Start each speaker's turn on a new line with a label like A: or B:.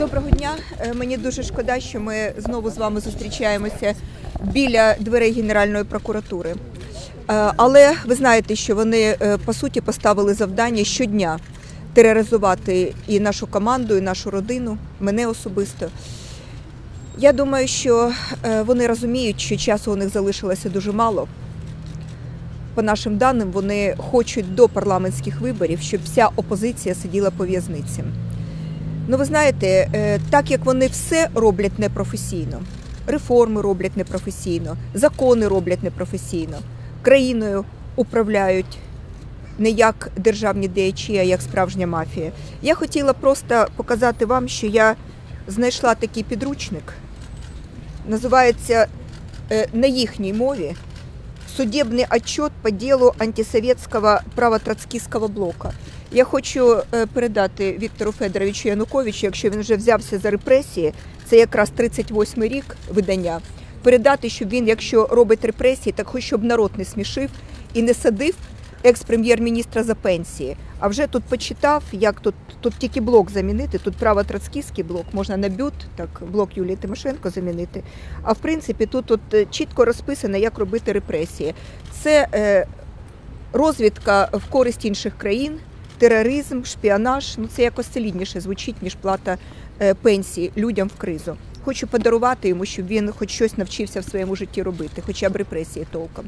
A: Доброго дня. Е, Мені дуже шкода, що ми знову з вами зустрічаємося біля дверей Генеральної прокуратури. Е, Але ви знаєте, що вони е, по суті поставили завдання щодня тероризувати і нашу команду, і нашу родину, мене особисто. Я думаю, що вони розуміють, що часу у них залишилося дуже мало. По нашим даним, вони хочуть до парламентських виборів, щоб вся опозиція сиділа по в'язниці. Ну, ви знаєте, е, так як вони все роблять непрофесійно, реформи роблять непрофесійно, закони роблять непрофесійно, країною управляють не як державні діячі, а як справжня мафія. Я хотіла просто показати вам, що я знайшла такий підручник. Називається е, на їхній мові судебный отчет по делу антисоветского правотроцкистского блока. Я хочу е, передати Віктору Федоровичу Януковичу, якщо він вже взявся за репресії, це якраз 38-й рік видання. Передати, щоб він, якщо робить репресії, так хоч щоб народ не смішив і не садив екс-прем'єр-міністра за пенсії. А вже тут почитав, як тут, тут тільки блок замінити, тут право-троцкістський блок, можна на бют, так блок Юлії Тимошенко замінити. А в принципі, тут, тут е, чітко розписано, як робити репресії. Це е, розвідка в користь інших країн, тероризм, шпіонаж. Ну це якось солідніше звучить, ніж плата е, пенсії людям в кризу. Хочу подарувати йому, щоб він хоч щось навчився в своєму житті робити, хоча б репресії толком.